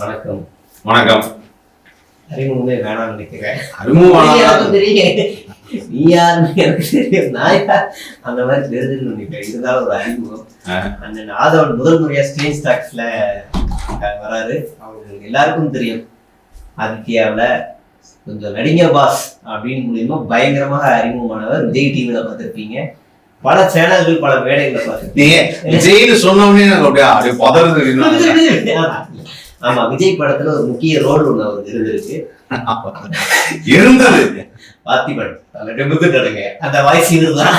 வணக்கம். வணக்கம். அறிமுகமே வேணாம்னு நினைக்கிறேன். தெரியும். நீ யாருன்னு எனக்கு தெரியும். நான் அந்த மாதிரி தெரிஞ்சுன்னு நினைக்கிறேன் இதுதான் ஒரு அறிமுகம். அண்ணன் ஆதவன் முதல் முறையா ஸ்கிரீன் ஸ்டாக்ஸ்ல வராரு. அவங்களுக்கு எல்லாருக்கும் தெரியும். ஆதித்யாவில் கொஞ்சம் நடிங்க பாஸ் அப்படின்னு மூலியமா பயங்கரமாக அறிமுகமானவர் விஜய் டிவியில பார்த்திருப்பீங்க. பல சேனல்கள் பல மேடைகளை பார்த்திருப்பீங்க. விஜய்னு சொன்னோடனே எனக்கு அப்படியே அப்படியே பதறது ஆமா விஜய் படத்துல ஒரு முக்கிய ரோல் ஒண்ணு அவருக்கு இருந்திருக்கு. இருந்தது. நிமிர்ந்து நடுங்க அந்த வாய்ஸ் இதுதான்.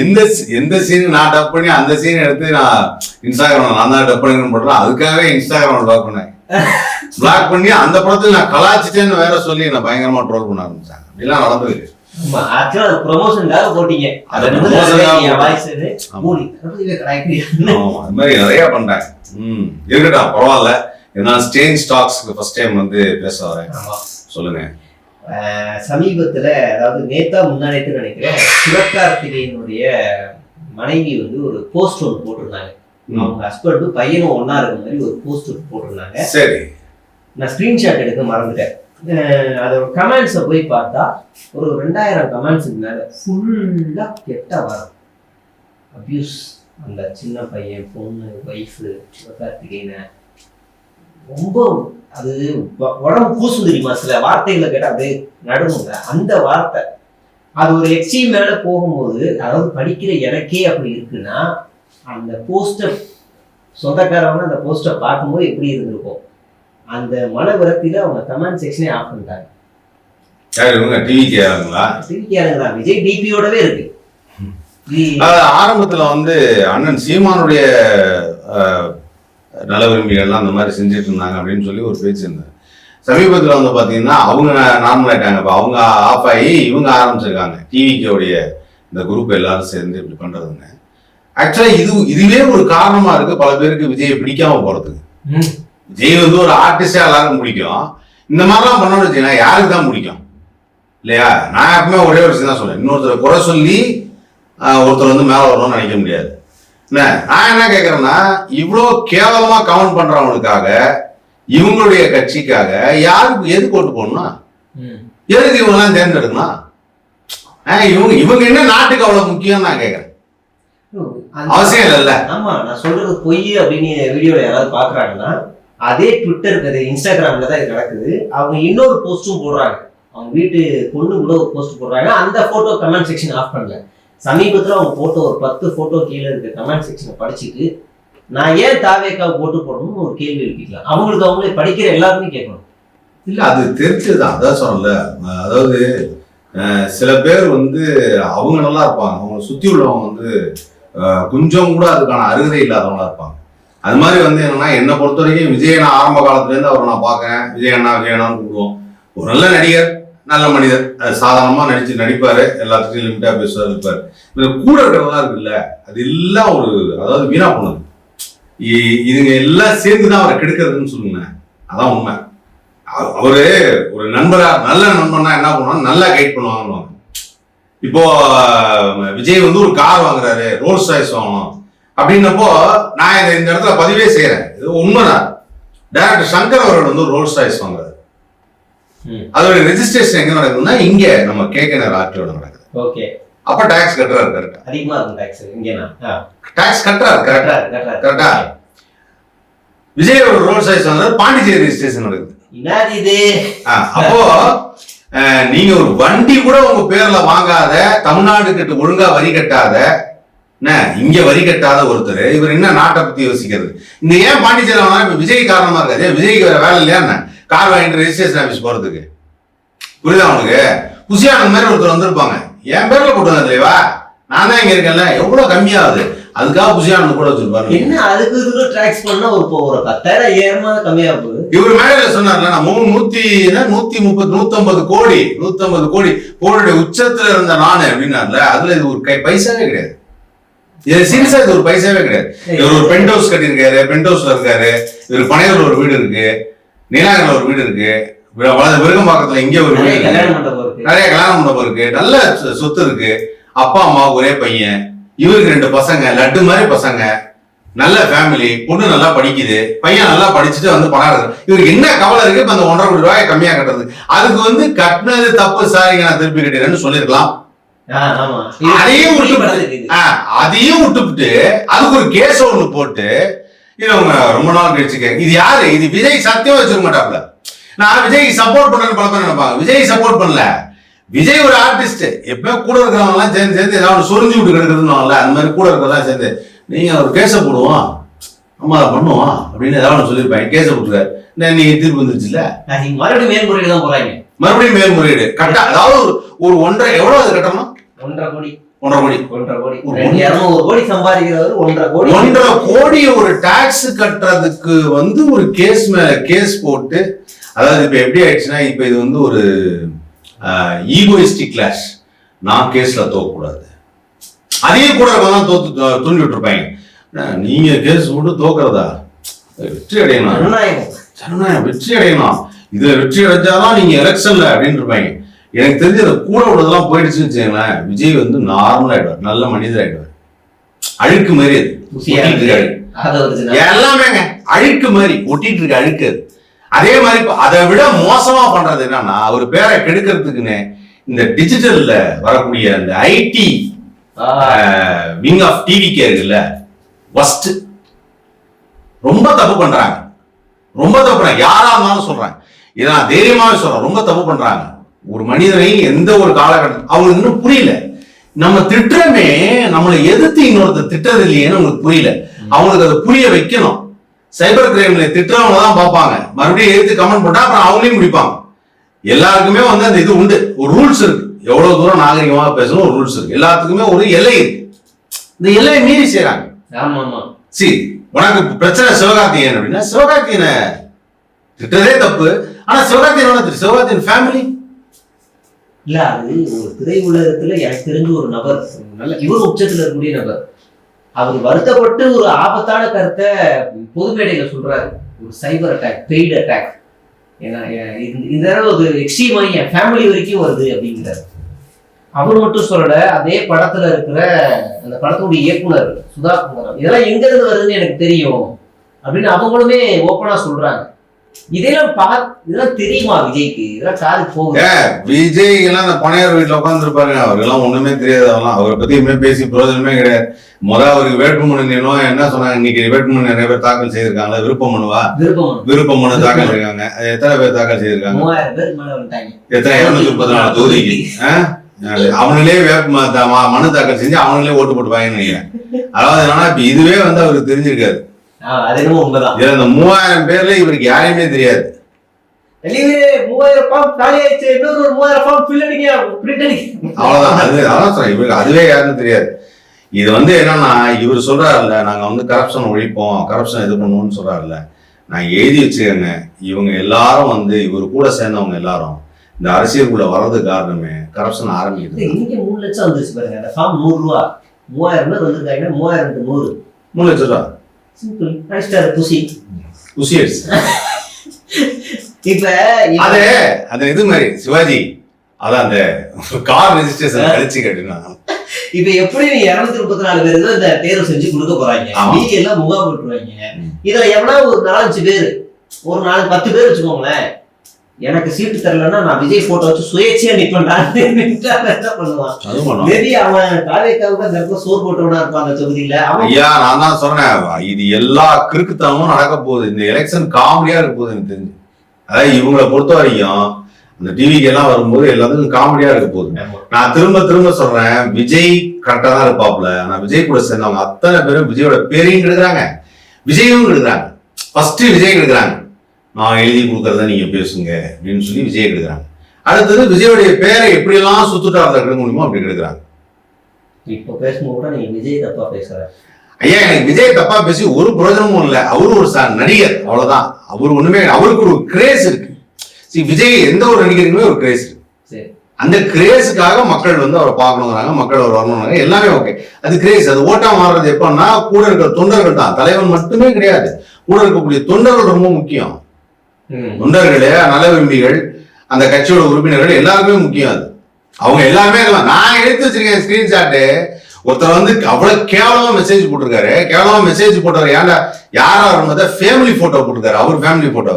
எந்த எந்த சீன் நான் டப் பண்ணி அந்த சீன் எடுத்து நான் இன்ஸ்டாகிராம் நான் தான் டப் பண்ணி போடுறேன் அதுக்காகவே இன்ஸ்டாகிராம் பிளாக் பண்ணேன். பிளாக் பண்ணி அந்த படத்துல நான் கலாச்சிட்டேன்னு வேற சொல்லி நான் பயங்கரமா ட்ரோல் பண்ண ஆரம்பிச்சாங்க. அப்படிலாம் நடந்தது. ஆமா ஆக்சுவலா அது ப்ரொமோஷனுக்காக போட்டீங்க. அது மாதிரி நிறைய பண்றாங்க ம் இருக்கட்டும் பரவாயில்ல. நான் ஸ்டேஜ் ஸ்டாக்ஸ்க்கு ஃபர்ஸ்ட் டைம் வந்து பேச வரேன். சொல்லுங்க. சமீபத்துல அதாவது நேத்தா முன்னாடிட்டு நினைக்கிறேன் சிவகார்த்திகேயனுடைய மனைவி வந்து ஒரு போஸ்ட் ஒன்று போட்டிருந்தாங்க. அவங்க ஹஸ்பண்டும் பையனும் ஒண்ணா இருக்க மாதிரி ஒரு போஸ்ட் போட்டிருந்தாங்க. சரி. நான் ஸ்கிரீன்ஷாட் எடுக்க மறந்துட்டேன். அதோட கமெண்ட்ஸை போய் பார்த்தா ஒரு ரெண்டாயிரம் கமெண்ட்ஸுக்கு மேலே ஃபுல்லாக கெட்ட வரும் அப்யூஸ் அந்த சின்ன பையன் பொண்ணு ஒய்ஃபு சிவகார்த்திகேயனை. ரொம்ப அது உடம்பு பூசு தெரியுமா? சில வார்த்தைகளை கேட்டால் அப்படியே நடுவுங்க அந்த வார்த்தை. அது ஒரு எக்ஸ்ட்ரீம் மேல போகும்போது அதாவது படிக்கிற எனக்கே அப்படி இருக்குன்னா அந்த போஸ்டர் சொந்தக்காரவங்க அந்த போஸ்டர் பார்க்கும்போது எப்படி இருந்திருக்கும்? அந்த மன விரக்தியில அவங்க கமெண்ட் செக்ஷனே ஆஃப் பண்ணிட்டாங்க. விஜய் டிபியோடவே இருக்கு. ஆரம்பத்துல வந்து அண்ணன் சீமானுடைய நல விரும்பிகள்லாம் அந்த மாதிரி செஞ்சுட்டு இருந்தாங்க அப்படின்னு சொல்லி ஒரு பேச்சு இருந்தது. சமீபத்தில் வந்து பார்த்தீங்கன்னா அவங்க நார்மல் ஆயிட்டாங்க. இப்போ அவங்க ஆஃப் ஆகி இவங்க ஆரம்பிச்சிருக்காங்க. டிவிக்கோடைய இந்த குரூப் எல்லாரும் சேர்ந்து இப்படி பண்றதுங்க ஆக்சுவலா இது இதுவே ஒரு காரணமா இருக்கு. பல பேருக்கு விஜயை பிடிக்காம போறதுக்கு. ம். விஜய் வந்து ஒரு ஆர்டிஸ்டா எல்லாருக்கும் பிடிக்கும். இந்த மாதிரிலாம் பண்ணணும்னு வச்சுக்கோங்க யாருக்கு தான் பிடிக்கும்? இல்லையா? நான் எப்பவுமே ஒரே ஒரு விஷயம் தான் சொல்றேன். இன்னொருத்தர் குறை சொல்லி ஒருத்தர் வந்து மேலே வரணும்னு நினைக்க முடியாது. என்ன? நான் என்ன கேட்குறேன்னா இவ்வளோ கேவலமா கமெண்ட் பண்றவங்களுக்காக இவங்களுடைய கட்சிக்காக யாருக்கு எதுக்கு ஓட்டு போடணும். எதுக்கு இவங்கெல்லாம் தேர்ந்தெடுக்கணும் இவங்க இவங்க என்ன நாட்டுக்கு அவ்வளவு முக்கியம் நான் கேட்கறேன் அவசியம் இல்லைல்ல. ஆமா நான் சொல்றது பொய் அப்படின்னு வீடியோல யாராவது பாக்குறாங்கன்னா அதே ட்விட்டர் அது இன்ஸ்டாகிராம்ல தான் இது நடக்குது. அவங்க இன்னொரு போஸ்ட்டும் போடுறாங்க. அவங்க வீட்டு பொண்ணு கூட ஒரு போஸ்ட் போடுறாங்க. அந்த போட்டோ கமெண்ட் செக்ஷன் ஆஃப் பண்ணல. சமீபத்தில் அவங்க போட்டோ ஒரு பத்து போட்டோ கீழே இருக்க கமெண்ட் செக்ஷனை படிச்சுட்டு நான் ஏன் தாவேக்காவை போட்டு போடணும்னு ஒரு கேள்வி எழுப்பிக்கலாம். அவங்களுக்கு அவங்களே படிக்கிற எல்லாருமே கேட்கணும். இல்லை அது தெரிஞ்சதுதான் அதான் சொன்னல அதாவது சில பேர் வந்து அவங்க நல்லா இருப்பாங்க. அவங்க சுற்றி உள்ளவங்க வந்து கொஞ்சம் கூட அதுக்கான அருகதை இல்லாதவங்களா இருப்பாங்க. அது மாதிரி வந்து என்னன்னா என்னை பொறுத்த வரைக்கும் விஜய் நான் ஆரம்ப காலத்துலேருந்து அவரை நான் பார்க்கறேன். விஜய் அண்ணா விஜய் அண்ணான்னு கூப்பிடுவோம். ஒரு நல்ல நடிகர் நல்ல மனிதர். சாதாரணமாக நடிச்சு நடிப்பார். எல்லாத்துக்கும் லிமிட்டாக பேசுவார் இருப்பார். இது கூட இருக்கிறதெல்லாம் இருக்குல்ல அது எல்லாம் ஒரு அதாவது வீணா போனது. இ- இதுங்க எல்லாம் சேர்ந்து தான் அவரை கெடுக்கிறதுன்னு சொல்லுங்க அதான் உண்மை. அவ- அவரு ஒரு நண்பரா நல்ல நண்பனா என்ன பண்ணுவாங்க நல்லா கைட் பண்ணுவாங்க இப்போ விஜய் வந்து ஒரு கார் வாங்குறாரு ரோல்ஸ் ராய்ஸ் வாங்கணும். அப்படின்னப்போ நான் இதை இந்த இடத்துல பதிவே செய்யறேன். இது உண்மைதான். டேரக்டர் சங்கர் அவர்கள் வந்து ரோல்ஸ் ராய்ஸ் வாங்குறாரு. அதோட ரெஜிஸ்ட்ரேஷன் எங்க நடக்குதுன்னா இங்க நம்ம நேர் ஆர்டிஓட நடக்குது. ஓகே. அப்ப டாக்ஸ் கட்டுறாரு கரெக்டா அதிகமா இருக்கும் டாக்ஸ் இங்கேனா டாக்ஸ் கட்டுறாரு கரெக்டா கரெக்டா விஜய் ஒரு ரோல்ஸ் ராய்ஸ் வாங்குறாரு பாண்டிச்சேரி ரெஜிஸ்ட்ரேஷன் நடக்குது. இது? அப்போ நீங்க ஒரு வண்டி கூட உங்க பேர்ல வாங்காத தமிழ்நாடு கிட்ட ஒழுங்கா வரி கட்டாத என்ன இங்க வரி கட்டாத ஒருத்தர் இவர் என்ன நாட்டை பத்தி யோசிக்கிறது? இந்த ஏன் பாண்டிச்சேரி இப்ப விஜய் காரணமா இருக்காது விஜய்க்கு வேற வேலை இல்லையா என்ன? கார் வாங்கிட்டு ரெஜிஸ்ட்ரேஷன் ஆஃபீஸ் போறதுக்கு. புரியுதா உங்களுக்கு? புசியானது மாதிரி ஒருத்தர் வந்திருப்பாங்க. என் பேர்ல போட்டு வந்ததுலேவா நான் தான் இங்க இருக்கேன்ல. எவ்வளவு கம்மியாகுது? அதுக்காக புசியானது கூட வச்சிருப்பாரு. என்ன அதுக்கு இதுக்கு ட்ராக்ஸ் பண்ணா ஒரு ஒரு பத்தாயிரம் ஐயாயிரமா கம்மியா போகுது இவர் மேடையில சொன்னார்ல நான் மூணு நூத்தி நூத்தி முப்பது நூத்தம்பது கோடி நூத்தம்பது கோடி கோடியுடைய உச்சத்துல இருந்த நானு அப்படின்னார்ல அதுல இது ஒரு கை பைசாவே கிடையாது. சீரியஸா இது ஒரு பைசாவே கிடையாது. இவர் ஒரு பென்ட் ஹவுஸ் கட்டியிருக்காரு பென்ட் ஹவுஸ்ல இருக்காரு. இவர் பனையூர்ல ஒரு வீடு இருக்கு. நீலாங்கரில் ஒரு வீடு இருக்கு. விருகம்பாக்கத்துல இங்க ஒரு வீடு நிறைய இருக்கு. கல்யாண மண்டபம் இருக்கு. நல்ல சொத்து இருக்கு. அப்பா அம்மா ஒரே பையன். இவருக்கு ரெண்டு பசங்க லட்டு மாதிரி பசங்க. நல்ல ஃபேமிலி பொண்ணு நல்லா படிக்குது. பையன் நல்லா படிச்சுட்டு வந்து பணம் இவருக்கு என்ன கவலை இருக்கு? இப்ப அந்த ஒன்றரை கோடி ரூபாய் கம்மியா கட்டுறது அதுக்கு வந்து கட்டினது தப்பு சாரிங்க நான் திருப்பி கட்டிடுறேன்னு சொல்லியிருக்கலாம். ஆமா அதையும் விட்டு அதையும் விட்டுவிட்டு அதுக்கு ஒரு கேஸ் ஒண்ணு போட்டு இது அவங்க ரொம்ப நாள் கழிச்சு இது யாரு? இது விஜய் சத்தியம் வச்சிருக்க மாட்டாப்ல நான் விஜய் சப்போர்ட் பண்ணேன்னு பல பேர் நினைப்பாங்க. விஜய் சப்போர்ட் பண்ணல. விஜய் ஒரு ஆர்டிஸ்ட் எப்பயும் கூட இருக்கிறவங்க எல்லாம் சேர்ந்து சேர்ந்து ஏதாவது சொரிஞ்சு விட்டு கிடக்குதுன்னு அந்த மாதிரி கூட இருக்கிறதெல்லாம் சேர்ந்து நீங்க ஒரு கேஸை போடுவோம். ஆமா அதை பண்ணுவோம். அப்படின்னு ஏதாவது ஒன்று சொல்லியிருப்பாங்க. கேஸை போட்டுருக்காரு. நான் நீங்க தீர்ப்பு வந்துருச்சுல்ல? மறுபடியும் மேல்முறையில தான் போறாங்க. மறுபடியும் மேல்முறையீடு. கரெக்டா அதாவது ஒரு ஒரு ஒன்றரை எவ்வளவு அது கட்டணும் ஒன்றரை கோடி. ஒன்றரை கோடி. ஒன்றரை கோடி. ஒரு ரெண்டு இருநூறு கோடி சம்பாதிக்கிறவர் ஒன்றரை கோடி. ஒன்றரை கோடி ஒரு டாக்ஸ் கட்டுறதுக்கு வந்து ஒரு கேஸ் கேஸ் போட்டு அதாவது இப்ப எப்படி ஆயிடுச்சுன்னா இப்ப இது வந்து ஒரு ஈகோயிஸ்டிக் கிளாஷ் நான் கேஸ்ல தோக்கக்கூடாது. அதே கூட இருக்கவங்க தோத்து தூ- தூண்டி விட்டுருப்பாங்க அஹ், நீங்க கேஸ் போட்டு தோக்குறதா? வெற்றி அடையணும். ஜனநாயகம். வெற்றி அடையணும். இதுல வெற்றி அடைஞ்சாதான் நீங்க எலெக்ஷன்ல அப்படின்னு இருப்பாங்க. எனக்கு தெரிஞ்சு அந்த கூட உள்ளதெல்லாம் போயிடுச்சுன்னு வச்சுங்களேன் விஜய் வந்து நார்மல் ஆயிடுவார் நல்ல மனிதர் ஆயிடுவார் அழுக்கு மாதிரி அது. எல்லாமேங்க அழுக்கு மாதிரி. ஒட்டிட்டு இருக்க அழுக்கு அது. அதே மாதிரி அதை விட மோசமா பண்றது என்னன்னா அவர் பேரை கெடுக்கிறதுக்குன்னு இந்த டிஜிட்டல்ல வரக்கூடிய அந்த ஐடி விங் ஆஃப் டிவி இருக்குல்ல ஃபர்ஸ்ட் ரொம்ப தப்பு பண்றாங்க. ரொம்ப தப்பு பண்றாங்க. யாரா இருந்தாலும் சொல்றேன். இதை நான் தைரியமாவே சொல்றேன். ரொம்ப தப்பு பண்றாங்க. ஒரு மனிதனை எந்த ஒரு காலகட்டம் அவங்களுக்கு இன்னும் புரியல. நம்ம திட்டுறமே நம்மளை எதிர்த்து இன்னொருத்தர் திட்டுறது இல்லையேன்னு அவங்களுக்கு புரியல. அவங்களுக்கு அதை புரிய வைக்கணும். சைபர் கிரைம்ல திட்டுறவங்க தான் பார்ப்பாங்க. மறுபடியும் எதிர்த்து கமெண்ட் போட்டா அப்புறம் அவங்களையும் முடிப்பாங்க எல்லாருக்குமே வந்து அந்த இது உண்டு. ஒரு ரூல்ஸ் இருக்கு. எவ்வளவு தூரம் நாகரிகமாக பேசணும் ஒரு ரூல்ஸ் இருக்கு. எல்லாத்துக்குமே ஒரு எல்லை இருக்கு. இந்த எல்லையை மீறி செய்றாங்க. ஆமா ஆமா சி உனக்கு பிரச்சனை சிவகார்த்திகேயன் அப்படின்னா சிவகார்த்திகேயனை திட்டதே தப்பு. ஆனா சிவகார்த்திகேயன் திரு சிவகார்த்திகேயன் ஃபேமிலி இல்ல அது ஒரு திரை உலகத்துல எனக்கு தெரிஞ்ச ஒரு நபர். நல்ல இவர் உச்சத்துல இருக்கக்கூடிய நபர். அவர் வருத்தப்பட்டு ஒரு ஆபத்தான கருத்தை பொது மேடையில சொல்றாரு. ஒரு சைபர் அட்டாக் பெய்டு அட்டாக் ஏன்னா இந்த- தடவை ஒரு எக்ஸ்ட்ரீமாகி என் ஃபேமிலி வரைக்கும் வருது அப்படிங்கிறாரு. அவர் மட்டும் சொல்லல அதே படத்துல இருக்கிற அந்த படத்துடைய இயக்குனர் சுதா குமாரம் இதெல்லாம் எங்க இருந்து வருதுன்னு எனக்கு தெரியும். அப்படின்னு அவங்களுமே ஓப்பனா சொல்றாங்க. இதெல்லாம் பா இதெல்லாம் தெரியுமா விஜய்க்கு? இதெல்லாம் காது போகுது. விஜய் எல்லாம் அந்த பனையார் வீட்டுல உட்காந்துருப்பாரு அவருக்கெல்லாம் ஒண்ணுமே தெரியாது. அதெல்லாம் அவரை பத்தி இனிமே பேசி பிரயோஜனமே கிடையாது. முத அவருக்கு வேட்புமனு நிலம் என்ன சொன்னாங்க? இன்னைக்கு வேட்புமனு நிறைய பேர் தாக்கல் செய்திருக்காங்க விருப்ப மனுவா விருப்ப மனு தாக்கல் அது எத்தனை பேர் தாக்கல் செய்திருக்காங்க? எத்தனை? இருநூத்தி முப்பத்தி நாலு தொகுதிக்கு? அவங்களே மனு தாக்கல் செஞ்சு அவங்களே ஓட்டு போட்டுப்பாங்கன்னு நினைக்கிறேன். அதாவது என்னன்னா இப்ப இதுவே வந்து அவருக்கு தெரிஞ்சிருக்காரு ஆ, அது என்னமோ உண்மைதான். இதுல இந்த மூவாயிரம் பேர்ல இவருக்கு யாரையுமே தெரியாது. மூவாயிரம் ஃபார்ம் காலி ஆயிடுச்சு இன்னொரு ஒரு மூவாயிரம் ஃபார்ம் ஃபில் அடிங்க பிரிண்ட் அடிங்க. அவ்வளவுதான் அது அதான் சொல்றேன் இவருக்கு அதுவே யாருன்னு தெரியாது. இது வந்து என்னன்னா இவர் சொல்றாருல்ல நாங்க வந்து கரப்ஷன் ஒழிப்போம் கரப்ஷன் இது பண்ணுவோம்னு சொல்றாருல்ல. நான் எழுதி வச்சுக்கோங்க இவங்க எல்லாரும் வந்து இவர் கூட சேர்ந்தவங்க எல்லாரும் இந்த அரசியலுக்குள்ள வர்றது காரணமே கரப்ஷன் ஆரம்பிக்குது. மூணு லட்சம் வந்துருச்சு பாருங்க அந்த ஃபார்ம் நூறு ரூபா. மூவாயிரம் பேர் மூவாயிரம் நூறு. மூணு லட்சம் ரூபா. புசி அடிச்சு இப்ப அது அந்த இது மாதிரி சிவாஜி. அதான் அந்த கார் ரெஜிஸ்ட்ரேஷன் கழிச்சு கட்டினாங்க இப்ப எப்படி இருநூத்தி முப்பத்தி நாலு பேருக்கு இந்த தேர்வு செஞ்சு கொடுக்க போறாங்க. மீதி எல்லாம் முகாம் போட்டுருவாங்க. இதுல எவனா ஒரு நாலஞ்சு பேர்? ஒரு நாலு பத்து பேர் வச்சுக்கோங்களேன். எனக்கு சீட்டு தரலன்னா நான் விஜய் போட்டோ வச்சு சுயேட்சையா நின்றா என்ன பண்ணுவான்? மேபி அவன் காவேக்காவுக்கு அந்த இடத்துல சோறு போட்டவனா இருப்பான் அந்த தொகுதியில. ஐயா நான் தான் சொன்னேன். இது எல்லா கிறுக்குத்தனமும் நடக்க போகுது. இந்த எலெக்ஷன் காமெடியா இருக்க போகுது எனக்கு தெரிஞ்சு. அதாவது இவங்களை பொறுத்த வரைக்கும் அந்த டிவிக்கு எல்லாம் வரும்போது எல்லாத்துக்கும் காமெடியா இருக்க போகுது. நான் திரும்ப திரும்ப சொல்றேன் விஜய் கரெக்டா தான் இருப்பாப்ல ஆனா விஜய் கூட சேர்ந்தவங்க அத்தனை பேரும் விஜயோட பேரையும் கெடுக்குறாங்க. விஜயும் கெடுக்குறாங்க. ஃபர்ஸ்ட் விஜய் கெடுக்குறாங்க. நான் எழுதி கொடுக்கறத நீங்க பேசுங்க அப்படின்னு சொல்லி விஜய் கெடுக்குறாங்க. அடுத்தது விஜயோடைய பேரை எப்படியெல்லாம் சுத்துட்டாரத கெடுக்க முடியுமோ அப்படி கெடுக்குறாங்க. இப்போ பேசும்போது கூட நீங்க விஜய் தப்பா பேசுற ஐயா எனக்கு விஜய் தப்பா பேசி ஒரு பிரயோஜனமும் இல்லை. அவரு ஒரு நடிகர் அவ்வளவுதான். அவர் ஒண்ணுமே அவருக்கு ஒரு கிரேஸ் இருக்கு. See, விஜய் எந்த ஒரு நடிகருக்குமே ஒரு கிரேஸ் இருக்கு. சரி. அந்த கிரேஸுக்காக மக்கள் வந்து அவரை பார்க்கணுங்கிறாங்க மக்கள் அவர் வரணுங்கிறாங்க. எல்லாமே ஓகே அது கிரேஸ் அது ஓட்டா மாறுறது எப்பன்னா கூட இருக்கிற தொண்டர்கள் தான். தலைவன் மட்டுமே கிடையாது. கூட இருக்கக்கூடிய தொண்டர்கள் ரொம்ப முக்கியம். தொண்டர்களே நல விரும்பிகள் அந்த கட்சியோட உறுப்பினர்கள் எல்லாருக்குமே முக்கியம் அது. அவங்க எல்லாருமே. நான் எடுத்து வச்சிருக்கேன் ஸ்கிரீன்ஷாட்டு ஒருத்தர் வந்து அவ்வளவு கேவலமா மெசேஜ் போட்டிருக்காரு. கேவலமா மெசேஜ் போட்டாரு ஏன்டா யாரா இருந்தத ஃபேமிலி போட்டோ போட்டிருக்காரு. அவர் ஃபேமிலி போட்டோ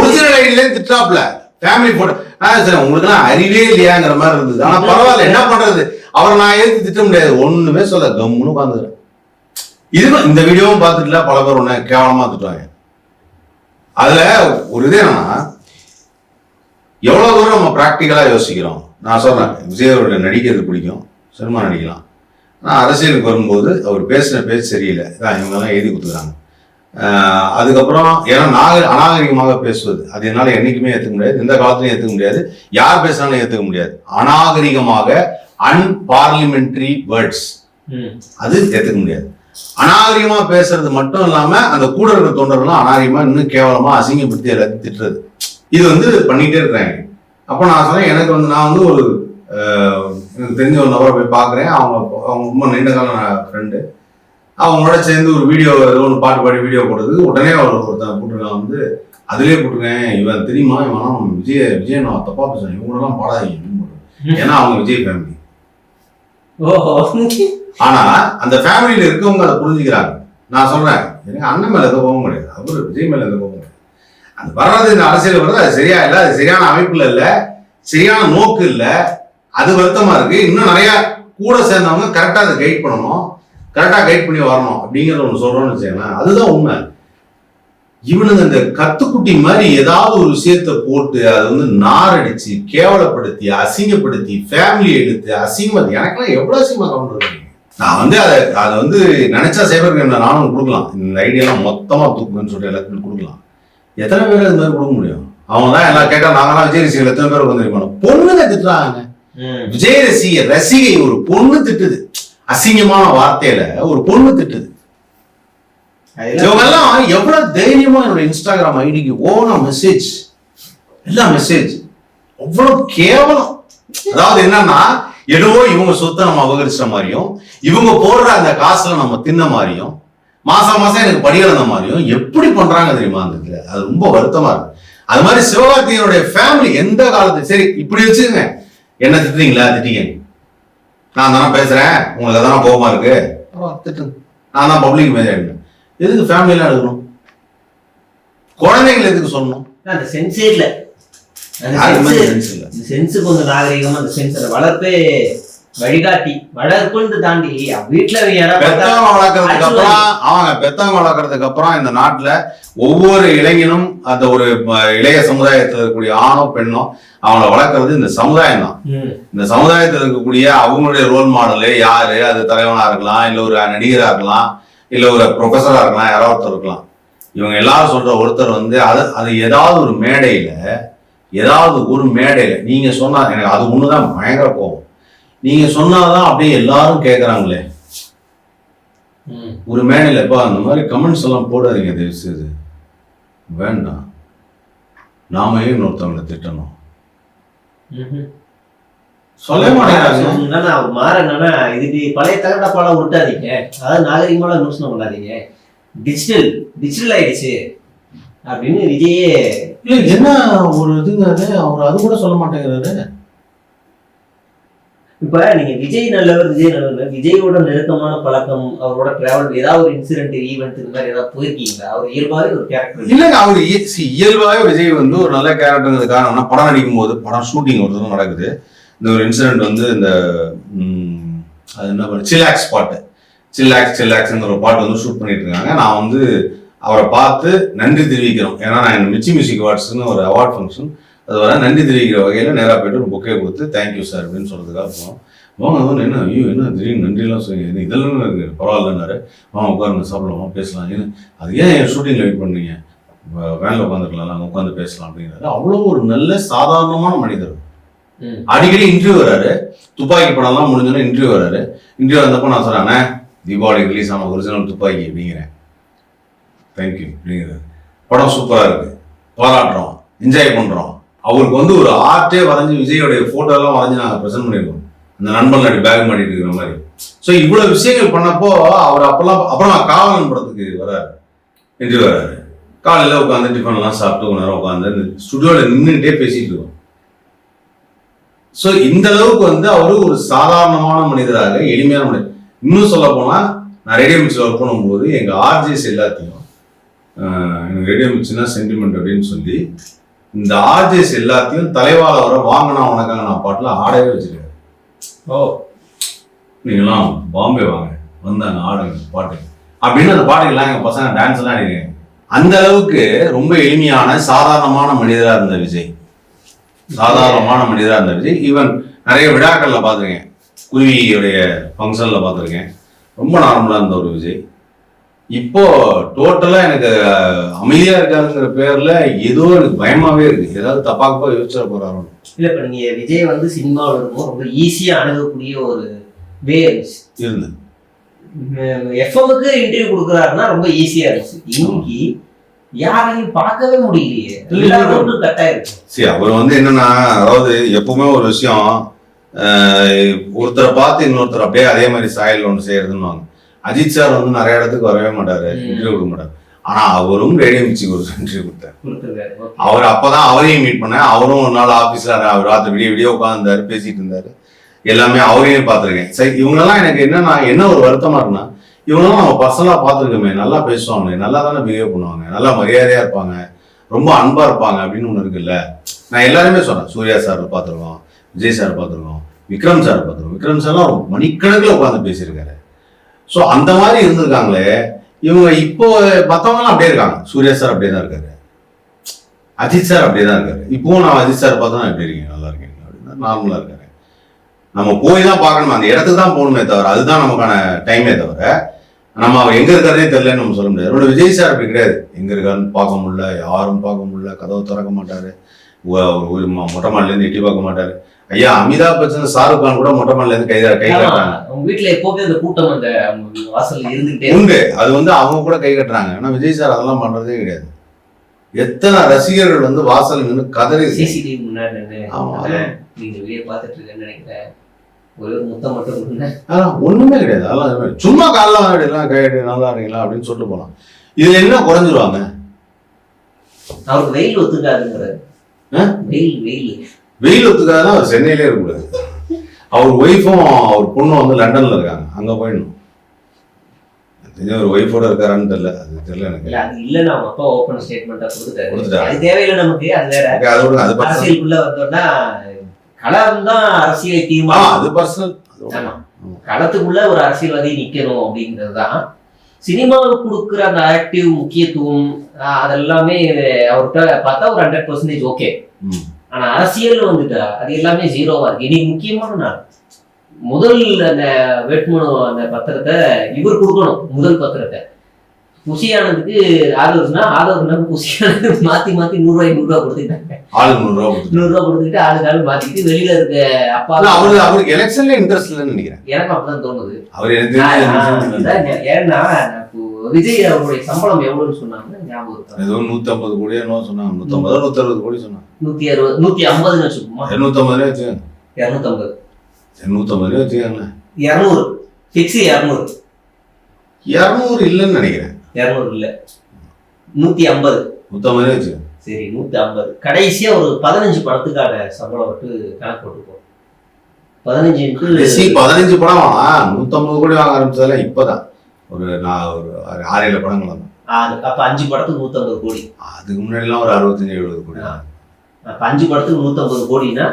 ஒரிஜினல் ஐடியில திட்டாப்ல ஃபேமிலி போட்டோ சார் உங்களுக்கு எல்லாம் அறிவே இல்லையாங்கிற மாதிரி இருந்தது. ஆனா பரவாயில்ல. என்ன பண்றது? அவரை நான் எதுக்கு திட்ட முடியாது. ஒண்ணுமே சொல்ல கம்முன்னு உட்காந்துக்கிறேன் இது இந்த வீடியோவும் பார்த்துட்டுல பல பேர் ஒண்ணு கேவலமா திட்டுவாங்க. அதுல ஒரு இது என்னன்னா எவ்வளவு தூரம் நம்ம ப்ராக்டிக்கலா யோசிக்கிறோம்? நான் சொல்றேன். விஜய் அவருடைய நடிக்கிறது பிடிக்கும். சினிமா நடிக்கலாம். நான் அரசியலுக்கு வரும்போது அவர் பேசின பேச்சு சரியில்லை. இதான் இவங்கெல்லாம் எழுதி கொடுத்துருக்காங்க. அதுக்கப்புறம் ஏன்னா நாக அநாகரிகமாக பேசுவது. அது என்னால் என்னைக்குமே ஏற்றுக்க முடியாது. எந்த காலத்துலையும் ஏற்றுக்க முடியாது. யார் பேசினாலும் ஏற்றுக்க முடியாது. அநாகரிகமாக அன்பார்லிமெண்ட்ரி வேர்ட்ஸ். அது ஏற்றுக்க முடியாது. அநாகரிகமா பேசுறது மட்டும் இல்லாம அந்த கூட இருக்கிற தொண்டர்கள்லாம் அநாகரிகமா இன்னும் கேவலமா அசிங்கப்படுத்தி எல்லாத்தையும் திட்டுறது. இது வந்து பண்ணிட்டே இருக்கிறாங்க. அப்போ நான் சொன்னேன் எனக்கு வந்து நான் வந்து ஒரு எனக்கு தெரிஞ்ச ஒரு நபரை போய் பார்க்குறேன் அவங்க அவங்க ரொம்ப நீண்ட காலம் ஃப்ரெண்டு அவங்களோட சேர்ந்து ஒரு வீடியோ ஏதோ ஒன்று பாட்டு பாடி வீடியோ போடுறது உடனே அவர் ஒருத்தன் போட்டிருக்கான் வந்து அதுலேயே போட்டிருக்கேன். இவன் தெரியுமா? இவன் விஜய் விஜய் நான் தப்பா பேசுறேன். இவங்களெல்லாம் பாடாதீங்க அப்படின்னு ஏன்னா அவங்க விஜய் ஃபேமிலி ஓஹோ. ஆனா அந்த ஃபேமிலியில இருக்கவங்க அதை புரிஞ்சுக்கிறாங்க. நான் சொல்றேன் எனக்கு அண்ணன் மேல எந்த கோபம் கிடையாது. அவரு விஜய் மேல எந்த கோபம் கிடையாது. அது வர்றது இந்த அரசியல் வர்றது அது சரியா இல்லை அது சரியான அமைப்புல இல்லை சரியான நோக்கு இல்லை. அது வருத்தமா இருக்கு. இன்னும் நிறைய கூட சேர்ந்தவங்க கரெக்டா அதை கைட் பண்ணணும் கரெக்டா கைட் பண்ணி வரணும் அப்படிங்கறத ஒண்ணு சொல்றோம்னு வச்சுக்கலாம் அதுதான் உண்மை. இவனுங்க இந்த கத்துக்குட்டி மாதிரி ஏதாவது ஒரு விஷயத்த போட்டு அதை வந்து நாரடிச்சு கேவலப்படுத்தி அசிங்கப்படுத்தி ஃபேமிலி எடுத்து அசிங்கப்படுத்தி எனக்கெல்லாம் எவ்வளவு அசிங்கமா கவுண்டர் நான் வந்து அதை அதை வந்து நினைச்சா சேவர் நானும் கொடுக்கலாம். இந்த ஐடியாலாம் மொத்தமா தூக்குன்னு சொல்லிட்டு எல்லாத்துக்கும் கொடுக்கலாம். எத்தனை பேர் அது மாதிரி கொடுக்க முடியும்? அவங்க தான் எல்லாம் கேட்டா நாங்களாம் விஜய் ரசிகர்கள் எத்தனை பேர் வந்திருக்கணும் பொண்ணுங்க திட்டுறாங்க. விஜய் ரசிக ரசிகை ஒரு பொண்ணு திட்டுது. அசிங்கமான வார்த்தையில ஒரு பொண்ணு திட்டுது. அதெல்லாம் இவங்க எல்லாம் எவ்வளவு தைரியமா என்னோட இன்ஸ்டாகிராம் ஐடிக்கு ஓனா மெசேஜ் எல்லாம் மெசேஜ் அவ்வளவு கேவலம். அதாவது என்னன்னா என்னவோ இவங்க சொத்தை நம்ம அபகரிச்ச மாதிரியும் இவங்க போடுற அந்த காசுல நம்ம தின்ன மாதிரியும் மாசம் மாசம் எனக்கு படிகளந்த மாதிரியும் எப்படி பண்றாங்க தெரியுமா அந்த இதுல? அது ரொம்ப வருத்தமா இருக்கு. அது மாதிரி சிவகார்த்திகனுடைய ஃபேமிலி எந்த காலத்து சரி இப்படி வச்சுக்கோங்க. என்ன திட்டுறீங்களா? திட்டிங்க. நான் தானே பேசுறேன். உங்களுக்கு அதான கோபமா இருக்கு? திட்டுங்க. நான் தான் பப்ளிக் மேஜர் எதுக்கு ஃபேமிலியெல்லாம் எடுக்கணும் குழந்தைங்களை எதுக்கு சொல்லணும்? அந்த இல்ல சென்ஸ் கொஞ்சம் நாகரிகமா அந்த சென்ஸ் அந்த வளர்ப்பே வழிகாட்டி. வளர்ப்புன்னு தாண்டி வீட்டுல பெத்தவங்க வளர்க்கறதுக்கு அப்புறம் அவங்க பெத்தவங்க வளர்க்கறதுக்கு அப்புறம் இந்த நாட்டுல ஒவ்வொரு இளைஞனும் அந்த ஒரு இளைய சமுதாயத்தில் இருக்கக்கூடிய ஆணோ பெண்ணோ அவங்கள வளர்க்கறது இந்த சமுதாயம் தான். இந்த சமுதாயத்தில் இருக்கக்கூடிய அவங்களுடைய ரோல் மாடலு யாரு? அது தலைவனா இருக்கலாம் இல்ல ஒரு நடிகரா இருக்கலாம் இல்ல ஒரு ப்ரொஃபஸரா இருக்கலாம் யாராவது ஒருத்தர் இருக்கலாம். இவங்க எல்லாரும் சொல்ற ஒருத்தர் வந்து அது அது ஏதாவது ஒரு மேடையில ஏதாவது ஒரு மேடையில நீங்க சொன்னா எனக்கு அது ஒண்ணுதான் பயங்கர கோவம் நீங்க சொன்னாதான் அப்படியே எல்லாரும் கேக்குறாங்களே. ம். ஒரு மேடையில இப்போ அந்த மாதிரி கமெண்ட்ஸ் எல்லாம் போடாதீங்க தயவு செய்து வேண்டாம். நாம ஏன் இன்னொருத்தவங்களை திட்டணும். சொல்ல மாட்டேங்கிறாங்க அவர் மாறனா இதுக்கு பழைய தகடப்பால விட்டாதீங்க அதாவது நாகரிகமான நியூஸ் பண்ணாதீங்க டிஜிட்டல் டிஜிட்டல் ஆயிடுச்சு. அப்படின்னு விஜயே இல்ல என்ன ஒரு இதுங்க அது? அவர் அது கூட சொல்ல மாட்டேங்கிறாரு. இப்ப நீங்க விஜய் நல்லவர் விஜய் நல்லவர் விஜயோட நெருக்கமான பழக்கம் அவரோட டிராவல் ஏதாவது ஒரு இன்சிடென்ட் ஈவெண்ட் இந்த மாதிரி ஏதாவது போயிருக்கீங்களா? அவர் இயல்பாவே ஒரு கேரக்டர் இல்லைங்க அவர் இயல்பாவே விஜய் வந்து ஒரு நல்ல கேரக்டருங்கிறது காரணம்னா படம் நடிக்கும் போது படம் ஷூட்டிங் ஒரு தடவை நடக்குது. இந்த ஒரு இன்சிடென்ட் வந்து இந்த அது என்ன சில்லாக்ஸ் பாட்டு. சில்லாக்ஸ் சில்லாக்ஸ்ங்கிற ஒரு பாட்டு வந்து ஷூட் பண்ணிட்டு இருக்காங்க. நான் வந்து அவரை பார்த்து நன்றி தெரிவிக்கிறோம். ஏன்னா நான் மிச்சி மியூசிக் அவார்ட்ஸ்னு ஒரு அவார்ட் ஃபங்க்ஷன் அது வர நன்றி தெரிவிக்கிற வகையில் நேராக போயிட்டு ஒரு புக்கே கொடுத்து தேங்க்யூ சார் அப்படின்னு சொல்றதுக்காக போனோம். வாங்க வந்து என்ன ஐயோ என்ன திடீர்னு நன்றிலாம் இது இதெல்லாம் இருக்கு பரவாயில்லன்னாரு. வாங்க உட்காருங்க சாப்பிடலாமா பேசலாம். ஏன்னு அது ஏன் என் ஷூட்டிங்கில் வெயிட் பண்ணீங்க? வேனில் உட்காந்துருக்கலாம் நாங்கள் உட்காந்து பேசலாம் அப்படிங்கிறாரு. அவ்வளோ ஒரு நல்ல சாதாரணமான மனிதர். அடிக்கடி இன்டர்வியூ வராரு. துப்பாக்கி படம்லாம் முடிஞ்சோன்னே இன்டர்வியூ வராரு. இன்டர்வியூ வந்தப்போ நான் "அண்ணே, தீபாவளி ரிலீஸ் ஆன ஒரிஜினல் துப்பாக்கி அப்படிங்கிறேன். தேங்க்யூ நீங்கள் படம் சூப்பராக இருக்கு. பாராட்டுறோம். என்ஜாய் பண்ணுறோம் அவருக்கு வந்து ஒரு ஆர்ட்டே வரைஞ்சி விஜயோடைய ஃபோட்டோலாம் வரைஞ்சி நாங்கள் ப்ரெசென்ட் பண்ணியிருக்கோம் அந்த நண்பன் நடி பேக் மாட்டிட்டு இருக்கிற மாதிரி. ஸோ இவ்வளோ விஷயங்கள் பண்ணப்போ அவர் அப்போல்லாம் அப்புறம் நான் காவலன் படத்துக்கு வராரு. இன்டர்வியூ வராரு. காலையில் உட்காந்து டிஃபன்லாம் சாப்பிட்டு கொஞ்ச நேரம் உட்காந்து இந்த ஸ்டுடியோவில் நின்றுட்டே பேசிட்டு இருக்கோம். ஸோ இந்த அளவுக்கு வந்து அவர் ஒரு சாதாரணமான மனிதராக எளிமையான மனிதர். இன்னும் சொல்ல போனால் நான் ரேடியோ மிக்ஸில் ஒர்க் பண்ணும்போது எங்கள் ஆர்ஜிஎஸ் எல்லாத்தையும் எனக்கு ரெடி மிக்ஸ்னா சென்டிமெண்ட் அப்படின்னு சொல்லி இந்த ஆர்ஜிஎஸ் எல்லாத்தையும் தலைவால வர வாங்கினா உனக்காக நான் பாட்டில் ஆடவே வச்சிருக்கேன். ஓ நீங்களாம் பாம்பே வாங்க. வந்தாங்க ஆடுங்க பாட்டு. அப்படின்னு அந்த பாட்டுக்கெல்லாம் எங்கள் பசங்க டான்ஸ்லாம் எல்லாம் ஆடிருக்காங்க. அந்த அளவுக்கு ரொம்ப எளிமையான சாதாரணமான மனிதராக இருந்த விஜய். சாதாரணமான மனிதராக இருந்த விஜய். ஈவன் நிறைய விழாக்களில் பார்த்துருக்கேன். குருவியுடைய ஃபங்க்ஷனில் பார்த்துருக்கேன். ரொம்ப நார்மலாக இருந்த ஒரு விஜய். இப்போ டோட்டலா எனக்கு அமைதியா இருக்காருங்கிற பேர்ல ஏதோ எனக்கு பயமாவே இருக்கு. ஏதாவது தப்பாக்கப்பா யோசிச்சிட போறாரோ? இல்ல இப்ப நீங்க விஜய் வந்து சினிமாவில் இருக்கும்போது ரொம்ப ஈஸியா அணுகக்கூடிய ஒரு வே இருந்து எஃப்எம்க்கு இன்டர்வியூ கொடுக்குறாருன்னா ரொம்ப ஈஸியா இருந்துச்சு. இன்னைக்கு யாரையும் பார்க்கவே முடியலையே. எல்லா ரோட்டும் கட் ஆயிருக்கு சரி அவர் வந்து என்னன்னா அதாவது எப்பவுமே ஒரு விஷயம் ஒருத்தரை பார்த்து இன்னொருத்தர் அப்படியே அதே மாதிரி சாயல் ஒன்று செய்யறதுன்னு அஜித் சார் வந்து நிறைய இடத்துக்கு வரவே மாட்டாரு. இன்டர்வியூ கொடுக்க மாட்டாரு. ஆனா அவரும் ரேடியோ மிச்சிக்கு ஒரு இன்டர்வியூ கொடுத்தாரு. அவர் அப்பதான் அவரையும் மீட் பண்ணேன். அவரும் ஒரு நாள் ஆபீஸ்ல அவர் ராத்திரி விடிய விடிய உட்காந்துருந்தாரு பேசிட்டு இருந்தாரு. எல்லாமே அவரையும் பார்த்திருக்கேன். சரி இவங்கெல்லாம் எனக்கு என்னன்னா என்ன ஒரு வருத்தமா இருக்குன்னா இவங்கெல்லாம் நம்ம பர்சனலா பார்த்துருக்கோமே. நல்லா பேசுவாங்க நல்லா தானே பிஹேவ் பண்ணுவாங்க நல்லா மரியாதையா இருப்பாங்க ரொம்ப அன்பா இருப்பாங்க அப்படின்னு ஒண்ணு இருக்குல்ல. நான் எல்லாருமே சொன்னேன் சூர்யா சார் பார்த்துருக்கோம் விஜய் சார் பார்த்துருக்கோம் விக்ரம் சார் பார்த்துருக்கோம். விக்ரம் சார்லாம் மணிக்கணக்கில் உட்காந்து பேசியிருக்காரு. ஸோ அந்த மாதிரி இருந்திருக்காங்களே. இவங்க இப்போ மற்றவங்களாம் அப்படியே இருக்காங்க. சூர்யா சார் அப்படியே தான் இருக்காரு. அஜித் சார் அப்படியே தான் இருக்காரு. இப்போவும் நான் அஜித் சார் பார்த்தா நான் எப்படி இருக்கீங்க? நல்லா இருக்கீங்க அப்படின்னா நார்மலாக இருக்காரு. நம்ம போய் தான் பார்க்கணும். அந்த இடத்துக்கு தான் போகணுமே தவிர அதுதான் நமக்கான டைமே தவிர நம்ம அவர் எங்க இருக்காருனே தெரியலன்னு நம்ம சொல்ல முடியாது. என்னோட விஜய் சார் அப்படி கிடையாது. எங்க இருக்காருன்னு பார்க்க முடியல யாரும் பார்க்க முடியல கதவை திறக்க மாட்டாரு. மொட்டை மாடிலேருந்து எட்டி பார்க்க மாட்டாரு. ஐயா அமிதாப் பச்சன் ஷாருக் கான் கூட மொட்டை மாடில இருந்து கை கை காட்டுறாங்க. உங்க வீட்டுல எப்பவுமே அந்த கூட்டம் அந்த வாசல்ல இருந்துகிட்டே இருக்கும். உண்டு அது வந்து அவங்க கூட கை கட்டுறாங்க. ஆனா விஜய் சார் அதெல்லாம் பண்றதே கிடையாது. எத்தனை ரசிகர்கள் வந்து வாசல் நின்று கதறி சிசிடிவி முன்னாடி நீங்க வெளியே பார்த்துட்டு இருக்கேன்னு நினைக்கிறேன். ஒரே முத்தம் மட்டும் ஒண்ணுமே கிடையாது. அதெல்லாம். சும்மா காலைல வாங்கிடலாம் கையெடு நல்லா இருக்கீங்களா அப்படின்னு சொல்லிட்டு போலாம். இதுல என்ன குறைஞ்சிருவாங்க? அவருக்கு வெயில் ஒத்துக்காதுங்கிறாரு. ஆ? வெயில். வெயில் வெயில் ஒத்துக்காதான் அவர் சென்னையிலே இருக்கக்கூடாது அவர் ஒய்ஃபும் அவர் பொண்ணும் வந்து லண்டன்ல இருக்காங்க. அங்க போயிடணும். தெரிஞ்ச ஒரு ஒய்ஃபோட இருக்காரான்னு தெரியல. அது தெரியல எனக்கு. இல்ல அது இல்லன்னு அவங்க அப்பா ஓப்பன் ஸ்டேட்மெண்டா கொடுத்துட்டாரு. அது தேவையில்லை நமக்கு அது வேற. அது அரசியலுக்குள்ள வந்தோம்னா களம் தான் அரசியல் தீர்மானம் அது பர்சனல். களத்துக்குள்ள ஒரு அரசியல்வாதி நிக்கணும் அப்படிங்கிறது தான். சினிமாவுக்கு கொடுக்குற அந்த ஆக்டிவ் முக்கியத்துவம் அதெல்லாமே அவர்கிட்ட பார்த்தா ஒரு ஹண்ட்ரட் பர்சன்டேஜ் ஓகே. ஆனா அரசியல் வந்துட்டா அது எல்லாமே ஜீரோவா இருக்கு. இன்னைக்கு முக்கியமான நாள். முதல் அந்த வேட்புமனு அந்த பத்திரத்தை இவர் கொடுக்கணும் முதல் பத்திரத்தை. புசியானதுக்கு ஆதரவுனா ஆதரவுனா புசியானது மாத்தி மாத்தி நூறு ரூபாய் நூறு ரூபாய் கொடுத்துட்டாங்க. ஆளுக்கு நூறு ரூபா கொடுத்துட்டு நூறு ரூபாய் கொடுத்துட்டு ஆளுக்கு ஆளு மாத்திட்டு வெளியில இருக்க அப்பா அவரு அவருக்கு எலெக்ஷன்ல இன்ட்ரெஸ்ட் இல்லைன்னு நினைக்கிறேன். எனக்கு அப்பதான் தோணுது. அவர் ஏன்னா விஜய் அவருடைய சம்பளம் எவ்வளவுன்னு சொன்னாங்க ஞாபகம் ஏதோ நூத்தி ஐம்பது கோடியோ என்னவோ சொன்னாங்க. நூத்தி ஐம்பது நூத்தி அறுபது கோடி சொன்னாங்க. நூத்தி அறுபது நூத்தி ஐம்பதுன்னு வச்சுக்கோமா? இருநூத்தி ஐம்பது வச்சுக்கோங்க. இருநூத்தம்பது நூத்தி ஐம்பது ரூபாய் வச்சுக்கோங்களேன். இரநூறு. பிக்ஸ் இரநூறு. இரநூறு இல்லைன்னு நினைக்கிறேன். இரநூறு இல்ல. நூத்தி ஐம்பது. நூத்தி ஐம்பது வச்சுக்கோங்க. சரி நூத்தி ஐம்பது. கடைசியா ஒரு பதினஞ்சு படத்துக்கான சம்பளம் விட்டு கணக்கு போட்டுப்போம் பதினஞ்சு பதினஞ்சு படம் வாங்க நூத்தம்பது கோடி வாங்க ஆரம்பிச்சதெல்லாம் இப்பதான். ஒரு நான் ஒரு ஆறு ஏழு படங்கள் தான் அப்ப அஞ்சு படத்துக்கு நூத்தம்பது கோடி. அதுக்கு முன்னாடிலாம் ஒரு அறுபத்தஞ்சு எழுபது கோடி. அப்ப அஞ்சு படத்துக்கு நூத்தம்பது கோடினா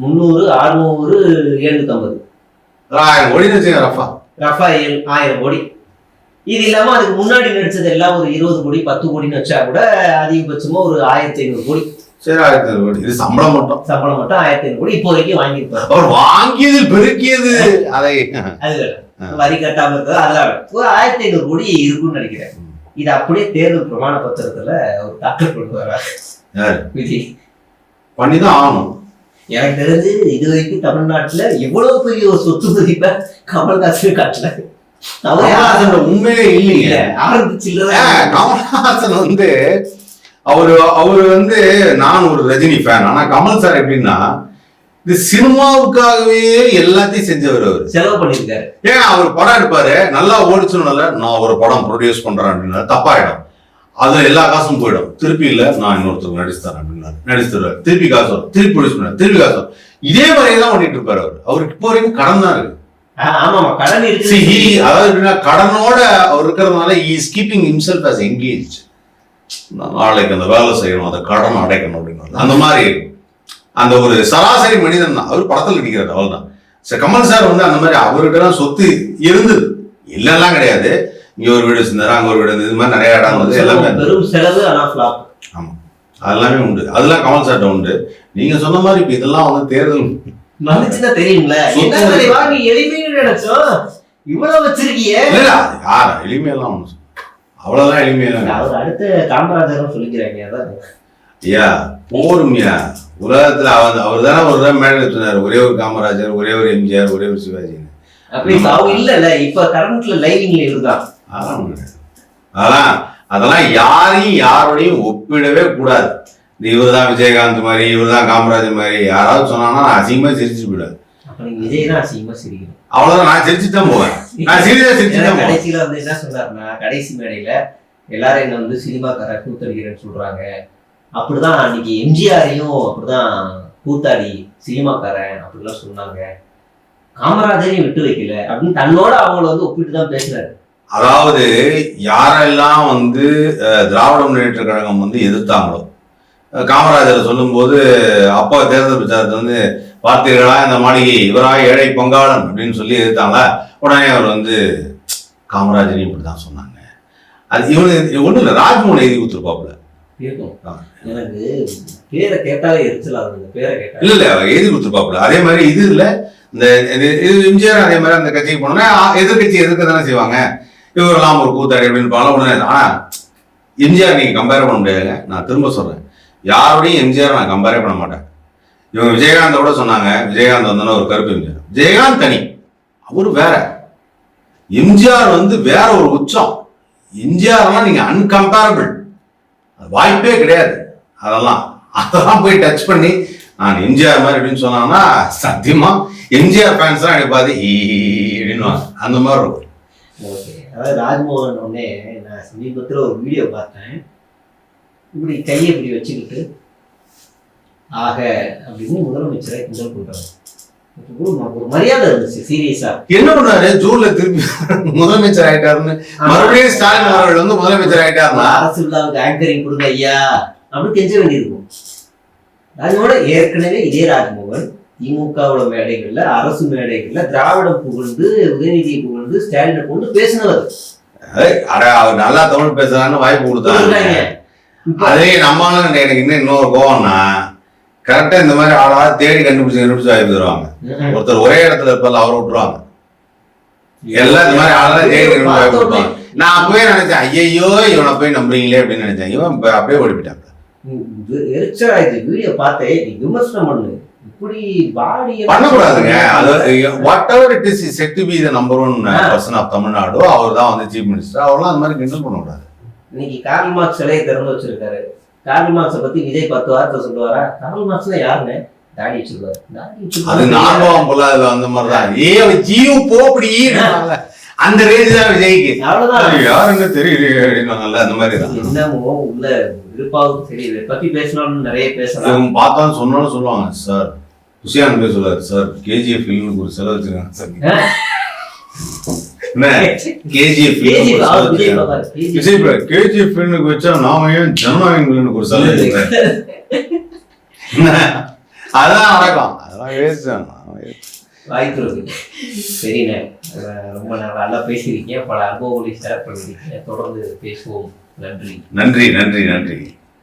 முந்நூறு அறுநூறு எழுநூத்தம்பது. ஒரு ஆயிரம் கோடி வச்சுங்க ரஃபா. ரஃபாயல் ஆயிரம் கோடி. இது இல்லாம அதுக்கு முன்னாடி நடிச்சது எல்லாம் ஒரு இருபது கோடி பத்து கோடின்னு வச்சா கூட அதிகபட்சமா ஒரு ஆயிரத்தி ஐநூறு கோடி. சரி ஆயிரத்தி ஐநூறு கோடி. இது சம்பளம் மட்டும். சம்பளம் மட்டும் ஆயிரத்தி ஐநூறு கோடி. இப்போ வரைக்கும் வாங்கியிருப்பாரு அவர் வாங்கியது பெருக்கியது அதை அது. வரி கட்டாம இருக்கிறது. ஒரு ஆயிரத்தி ஐநூறு கோடி இருக்கும்னு நினைக்கிறேன். இது அப்படியே தேர்தல் பிரமாண பத்திரத்துல ஒரு தாக்கல் பண்ணுவாரா யாரு? விஜய் பண்ணிதான் ஆகணும். எனக்கு தெரிஞ்சு இது வரைக்கும் தமிழ்நாட்டுல எவ்வளவு பெரிய ஒரு சொத்து மதிப்பை கமல்ஹாசன் காட்டல. கமலஹாசன் உண்மையிலே இல்ல இல்லைங்க ஆரம்பிச்சுல ஏன், கமலஹாசன் வந்து அவரு அவரு வந்து நான் ஒரு ரஜினி ஃபேன் ஆனா கமல் சார் எப்படின்னா இந்த சினிமாவுக்காகவே எல்லாத்தையும் செஞ்சவர் அவர். செலவு பண்ணிருக்காரு ஏன் அவர் படம் எடுப்பாரு நல்லா ஓடிச்சுனால நான் ஒரு படம் ப்ரொடியூஸ் பண்றேன் அப்படின்னா தப்பாயிடும். அது எல்லா காசும் போயிடும். திருப்பி இல்ல நான் இன்னொருத்தருக்கு நடிச்சு தரேன் அப்படின்னாரு. நடிச்சு தருவார். திருப்பி காசு வரும். திருப்பி ப்ரொடியூஸ் பண்ண திருப்பி காசு வரும். இதே மாதிரியே தான் பண்ணிட்டு இருப்பாரு அவர். அவருக்கு இப்போ வரைக்கும் கடன் தான் இருக்கு. அதாவது கடனோட அவர் இருக்கிறதுனால is keeping himself as engaged. நாளைக்கு அந்த வேலை செய்யணும் அந்த கடன் அடைக்கணும் அப்படின்னு. அந்த மாதிரி அந்த ஒரு சராசரி மனிதன் தான். அவர் படத்தில் நடிக்கிறார் அவ்வளவுதான் சரி கமல் சார் வந்து அந்த மாதிரி அவர்கிட்ட சொத்து இருந்தது. இல்லைலாம் கிடையாது. இங்க ஒரு வீடு இருந்தாரு அங்க ஒரு வீடு இருந்தது இது மாதிரி நிறைய இடம் வந்து எல்லாமே செலவு ஃபிளாப் அதெல்லாமே உண்டு. அதெல்லாம் கமல் சார்ட்ட உண்டு. நீங்க சொன்ன மாதிரி இப்ப இதெல்லாம் வந்து தேர்தல் வந்துச்சுன்னா தெரியும்ல. என்ன எளிமைன்னு நினைச்சோம். இவ்வளவு வச்சிருக்கியே. இல்ல யார்? எளிமையெல்லாம் ஒண்ணு அவ்வளவுதான் எளிமையெல்லாம் அவர் அடுத்த காமராஜரும் சொல்லிக்கிறாங்க அதான். ஐயா போரும்யா. உலகத்துல அவர் அவர் தானே ஒரு தடவை மேடையில் சொன்னார் ஒரே ஒரு காமராஜர் ஒரே ஒரு எம்ஜிஆர் ஒரே ஒரு இப்ப அவங்க இல்ல இப்ப கரண்ட்ல லைவிங்ல இருக்கான் அதெல்லாம். அதெல்லாம் யாரையும் யாரோடையும் ஒப்பிடவே கூடாது. இவர் தான் விஜயகாந்த் மாதிரி இவர் தான் காமராஜர் மாதிரி யாராவது சொன்னாங்கன்னா நான் அசிங்கமா சிரிச்சு நீங்க விஜய் தான் அசிங்கமா சிரிக்கணும். அவ்வளவுதான் நான் சிரிச்சு தான் போவேன். நான் சீரியஸா சிரிச்சு தான் கடைசியில வந்து என்ன சொன்னாருன்னா கடைசி மேடையில எல்லாரும் என்ன வந்து சினிமாக்கார கூத்தடிக்கிறேன்னு சொல்றாங்க. அப்படிதான் அன்னைக்கு எம்ஜிஆரையும் அப்படிதான் கூத்தாடி சினிமாக்காரன் அப்படிலாம் சொன்னாங்க. காமராஜரையும் விட்டு வைக்கல அப்படின்னு தன்னோட அவங்கள வந்து ஒப்பிட்டு தான் பேசுறாரு. அதாவது யாரெல்லாம் வந்து திராவிட முன்னேற்ற கழகம் வந்து எதிர்த்தாங்களோ காமராஜரை சொல்லும்போது அப்பா தேர்தல் பிரச்சாரத்தில் வந்து பார்த்தீர்களா இந்த மாளிகை இவரா ஏழை பங்காளன் அப்படின்னு சொல்லி எதிர்த்தாங்களா? உடனே அவர் வந்து காமராஜரையும் இப்படி தான் சொன்னாங்க. அது இவனு ஒன்றும் இல்லை ராஜ்மோகன் எழுதி கொடுத்துருப்பாப்புல. இருக்கும் எனக்கு பேரை கேட்டாலே எரிச்சல் பேரை கேட்டா. இல்ல இல்ல அவர் எழுதி கொடுத்துருப்பாப்புல அதே மாதிரி இது இல்ல. இந்த இது- இது எம்ஜிஆர் அதே மாதிரி அந்த கட்சிக்கு போனோம்னா எதிர்கட்சி எதிர்க்க தானே செய்வாங்க. இவரெல்லாம் ஒரு கூத்தாடி அப்படின்னு பால உடனே ஆனா எம்ஜிஆர் நீங்க கம்பேர் பண்ண முடியாதுங்க. நான் திரும்ப சொல்றேன். யாரோடையும் எம்ஜிஆர் நான் கம்பேரே பண்ண மாட்டேன். இவங்க விஜயகாந்தோட சொன்னாங்க. விஜயகாந்த் வந்தோன்னா ஒரு கருப்பு எம்ஜிஆர். விஜயகாந்த் தனி. அவர் வேற. எம்ஜிஆர் வந்து வேற ஒரு உச்சம். எம்ஜிஆர்லாம் நீங்க அன்கம்பேரபிள் வாய்ப்பே கிடையாது. அதெல்லாம் அதெல்லாம் போய் டச் பண்ணி நான் எம்ஜிஆர் மாதிரி அப்படின்னு சொன்னாங்கன்னா சத்தியமா எம்ஜிஆர் ஃபேன்ஸ் தான் எடுப்பாது ஈ அந்த மாதிரி இருக்கும். ஓகே அதாவது ராஜ்மோகன் உடனே நான் சமீபத்தில் ஒரு வீடியோ பார்த்தேன். இப்படி கையை இப்படி வச்சுக்கிட்டு ஆக அப்படின்னு முதலமைச்சரை கிண்டல் பண்றாங்க மரியாதை இருந்துச்சு சீரியஸா என்ன பண்ணாரு? ஜூன்ல திருப்பி முதலமைச்சர் ஆயிட்டாருன்னு. மறுபடியும் ஸ்டாலின் அவர்கள் வந்து முதலமைச்சர் ஆயிட்டாருன்னா? அரசு விழாவுக்கு ஆங்கரிங் கொடுங்க ஐயா. அப்படின்னு கெஞ்ச வேண்டியிருக்கும். ராஜ்மோகன் ஏற்கனவே இதே ராஜ்மோகன் திமுகவோட மேடைகள்ல அரசு மேடைகள்ல திராவிடம் புகழ்ந்து உதயநிதியை புகழ்ந்து ஸ்டாலினை கொண்டு பேசினவர். அவர் நல்லா தமிழ் பேசுறான்னு வாய்ப்பு கொடுத்தாங்க அதே நம்மளால எனக்கு இன்னும் இன்னொரு கோவம்னா கரெக்டா இந்த மாதிரி ஆளா தேடி கண்டுபிடிச்சு கண்டுபிடிச்சு வாய்ப்பு தருவாங்க ஒருத்தர் ஒரே இடத்துல இருப்பார்ல அவரை விட்டுருவாங்க. எல்லாம் இந்த மாதிரி ஆளெல்லாம் தேடி கண்டுபிடிச்சு நான் அப்பவே நினைச்சேன் ஐயோ இவனை போய் நம்புறீங்களே அப்படின்னு நினைச்சேன். இவன் அப்படியே ஓடிப்பிட்டான் எரிச்சலா இது வீடியோ பார்த்தே நீ விமர்சனம் பண்ணு. இப்படி பாடி பண்ணக்கூடாதுங்க. அது whatever it is said to be the number one person of Tamil Nadu அவர் தான் வந்து சீஃப் மினிஸ்டர் அவர்லாம் அந்த மாதிரி கிண்டல் பண்ணக்கூடாது. இன்னைக்கு கார்ல் மார்க்ஸ் சிலையை திறந்து வச்சிருக்காரு. கார்ல் மார்க்ஸை பத்தி விஜய் பத்து வார்த்தை சொல்லுவாரா? கார்ல் மார்க்ஸ்ல யாருங்க தாடி வச்சிருக்காரு தாடி அது நார்மலம் போல அது அந்த மாதிரி தான் ஏ ஜீவ் போ அப்படி அந்த ரேஞ்ச் தான் விஜய்க்கு. அவ்வளவுதான். யாருன்னு தெரியலையே அப்படின்னு அந்த மாதிரி தான் என்னமோ உள்ள விருப்பாவுக்கு தெரியல. இதை பத்தி பேசணும்னு நிறைய பேசலாம். இவங்க பார்த்தா சொன்னாலும் சொல்லுவாங்க சார் குஷியான் சொல்லுவாரு சார் கேஜிஎஃப் ஃபில்முக்கு ஒரு செலவு வச்சிருக்காங்க சார். கேஜிஎஃப் கேஜிஎஃப் வச்சா நாம ஏன் ஜனநாயகம் ஒரு வச்சிருக்காரு அதான் நடக்கும். அதெல்லாம் வேஸ்ட் வாய்ப்பு இருக்கு. சரிண்ணே ரொம்ப நல்லா பேசியிருக்கீங்க. பல அனுபவங்களை ஷேர் பண்ணிருக்கீங்க தொடர்ந்து பேசுவோம். நன்றி. நன்றி நன்றி நன்றி.